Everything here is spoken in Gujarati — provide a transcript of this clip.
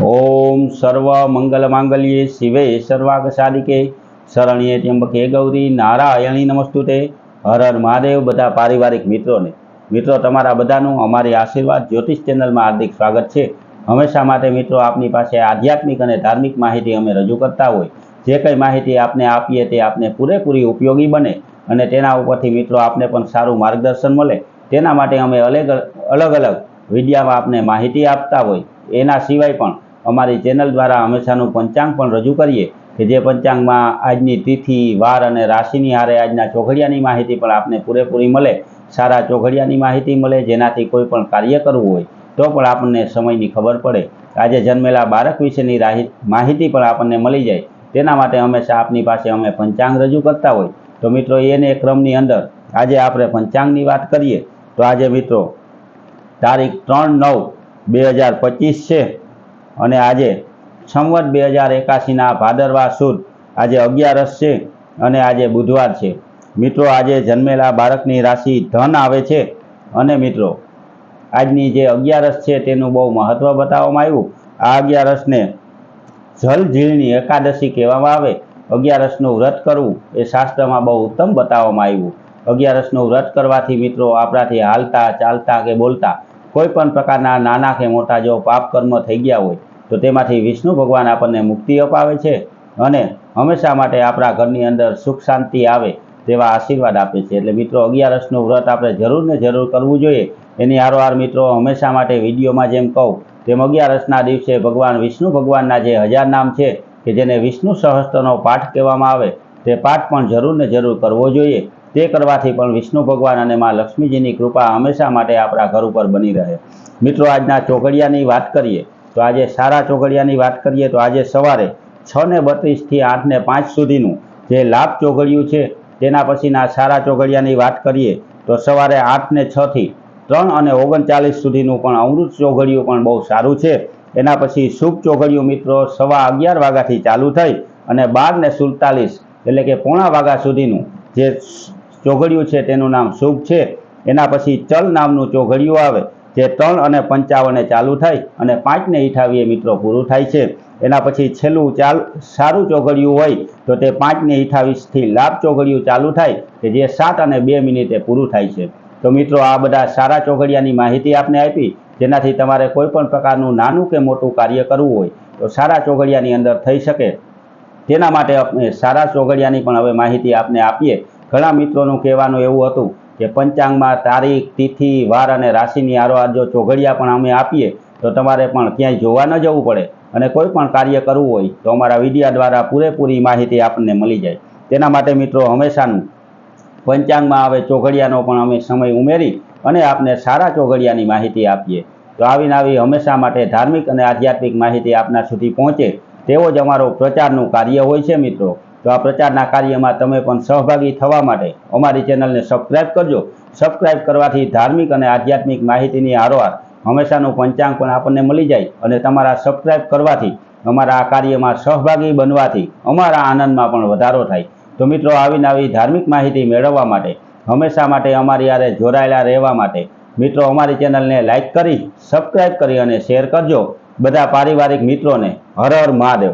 ઓમ સર્વ મંગલ માંગલ્યે શિવે સર્વાગ સાધિકે શરણ્યે ત્યંબકે ગૌરી નારાયણી નમસ્તુતે. હર હર મહાદેવ બધા પારિવારિક મિત્રોને. મિત્રો, તમારા બધાનું અમારી આશીર્વાદ જ્યોતિષ ચેનલમાં હાર્દિક સ્વાગત છે. હંમેશા માટે મિત્રો, આપની પાસે આધ્યાત્મિક અને ધાર્મિક માહિતી અમે રજૂ કરતા હોય. જે કંઈ માહિતી આપને આપીએ તે આપને પૂરેપૂરી ઉપયોગી બને અને તેના ઉપરથી મિત્રો, આપને પણ સારું માર્ગદર્શન મળે. તેના માટે અમે અલગ અલગ અલગ વિડીયામાં આપને માહિતી આપતા હોય. એના સિવાય પણ અમારી ચેનલ દ્વારા હંમેશાનું પંચાંગ પણ રજૂ કરીએ કે જે પંચાંગમાં આજની તિથિ, વાર અને રાશિની હારે આજના ચોઘડિયાની માહિતી પણ આપને પૂરેપૂરી મળે, સારા ચોઘડિયાની માહિતી મળે, જેનાથી કોઈ પણ કાર્ય કરવું હોય તો પણ આપણને સમયની ખબર પડે. આજે જન્મેલા બાળક વિશેની માહિતી પણ આપણને મળી જાય. તેના માટે હંમેશા આપની પાસે અમે પંચાંગ રજૂ કરતા હોય. તો મિત્રો, એને ક્રમની અંદર આજે આપણે પંચાંગની વાત કરીએ. તો આજે મિત્રો, તારીખ ત્રણ નવ બે હજાર પચીસ છે. અને આજે સંવત બે હજાર એકાસીના ભાદરવા સુદ આજે અગિયારસ છે અને આજે બુધવાર છે. મિત્રો, આજે જન્મેલા બાળકની રાશિ ધન આવે છે. અને મિત્રો, આજની જે અગિયારસ છે તેનું બહુ મહત્ત્વ બતાવવામાં આવ્યું. આ અગિયારસને જલઝીલની એકાદશી કહેવામાં આવે. અગિયારસનું વ્રત કરવું એ શાસ્ત્રમાં બહુ ઉત્તમ બતાવવામાં આવ્યું. અગિયારસનું વ્રત કરવાથી મિત્રો આપણાથી હાલતા ચાલતા કે બોલતા કોઈ પણ પ્રકારના નાના કે મોટા જો પાપ કર્મ થઈ ગયા હોય, તો તેમાંથી વિષ્ણુ ભગવાન આપણને મુક્તિ અપાવે છે અને હંમેશા માટે આપણા ઘરની અંદર સુખ શાંતિ આવે તેવા આશીર્વાદ આપે છે. એટલે મિત્રો, અગિયારસનું વ્રત આપણે જરૂર ને જરૂર કરવું જોઈએ. એની હારોહાર મિત્રો, હંમેશા માટે વિડીયોમાં જેમ કહું, તેમ અગિયારસના દિવસે ભગવાન વિષ્ણુ ભગવાનના જે હજાર નામ છે, કે જેને વિષ્ણુ સહસ્ત્રનો પાઠ કહેવામાં આવે, તે પાઠ પણ જરૂર ને જરૂર કરવો જોઈએ. તે કરવાથી પણ વિષ્ણુ ભગવાન અને મા લક્ષ્મીજીની કૃપા હંમેશા માટે આપણા ઘર ઉપર બની રહે. મિત્રો, આજના ચોઘડિયાની વાત કરીએ, તો આજે સારા ચોઘડિયાની વાત કરીએ, તો આજે સવારે છ ને બત્રીસથી આઠ ને પાંચ સુધીનું જે લાભ ચોઘડિયું છે, તેના પછીના સારા ચોઘડિયાની વાત કરીએ, તો સવારે આઠ ને છથી ત્રણ અને ઓગણચાલીસ સુધીનું પણ અમૃત ચોઘડિયું પણ બહુ સારું છે. એના પછી શુભ ચોઘડિયું મિત્રો, સવા અગિયાર વાગ્યાથી ચાલુ થઈ અને બાર ને સુડતાલીસ એટલે કે પોણા વાગ્યા સુધીનું જે ચોઘડિયું છે, તેનું નામ શુભ છે. એના પછી ચલ નામનું ચોઘડિયું આવે, જે ત્રણ અને પંચાવને ચાલુ થાય અને પાંચને અઠાવીએ મિત્રો પૂરું થાય છે. એના પછી છેલ્લું ચાલ સારું ચોઘડિયું હોય તો તે પાંચને અઠાવીસથી લાભ ચોઘડિયું ચાલુ થાય કે જે સાત અને બે મિનિટે પૂરું થાય છે. તો મિત્રો આ બધા સારા ચોઘડિયાની માહિતી આપને આપી, જેનાથી તમારે કોઈ પણ પ્રકારનું નાનું કે મોટું કાર્ય કરવું હોય તો સારા ચોઘડિયાની અંદર થઈ શકે. તેના માટે આપણે સારા ચોઘડિયાની પણ હવે માહિતી આપને આપીએ. ઘણા મિત્રોનું કહેવાનું એવું હતું કે પંચાંગમાં તારીખ, તિથિ, વાર અને રાશિની આરોહાર જો ચોઘડિયા પણ અમે આપીએ તો તમારે પણ ક્યાંય જોવા ન જવું પડે અને કોઈ પણ કાર્ય કરવું હોય તો અમારા વિડીયા દ્વારા પૂરેપૂરી માહિતી આપણને મળી જાય. તેના માટે મિત્રો હંમેશાનું પંચાંગમાં આવે ચોઘડિયાનો પણ અમે સમય ઉમેરી અને આપને સારા ચોઘડિયાની માહિતી આપીએ. તો આવીને આવી હંમેશા માટે ધાર્મિક અને આધ્યાત્મિક માહિતી આપના સુધી પહોંચે તેવો જ અમારો પ્રચારનું કાર્ય હોય છે મિત્રો. તો આ પ્રચારના કાર્યમાં તમે પણ સહભાગી થવા માટે અમારી ચેનલને સબસ્ક્રાઇબ કરજો. સબસ્ક્રાઇબ કરવાથી ધાર્મિક અને આધ્યાત્મિક માહિતીની હારોહાર હંમેશાનું પંચાંગ પણ આપણને મળી જાય અને તમારા સબસ્ક્રાઇબ કરવાથી અમારા આ કાર્યમાં સહભાગી બનવાથી અમારા આનંદમાં પણ વધારો થાય. તો મિત્રો આવીને આવી ધાર્મિક માહિતી મેળવવા માટે, હંમેશા માટે અમારી યારે જોડાયેલા રહેવા માટે, મિત્રો, અમારી ચેનલને લાઇક કરી, સબસ્ક્રાઇબ કરી અને શેર કરજો. બધા પારિવારિક મિત્રોને હર હર મહાદેવ.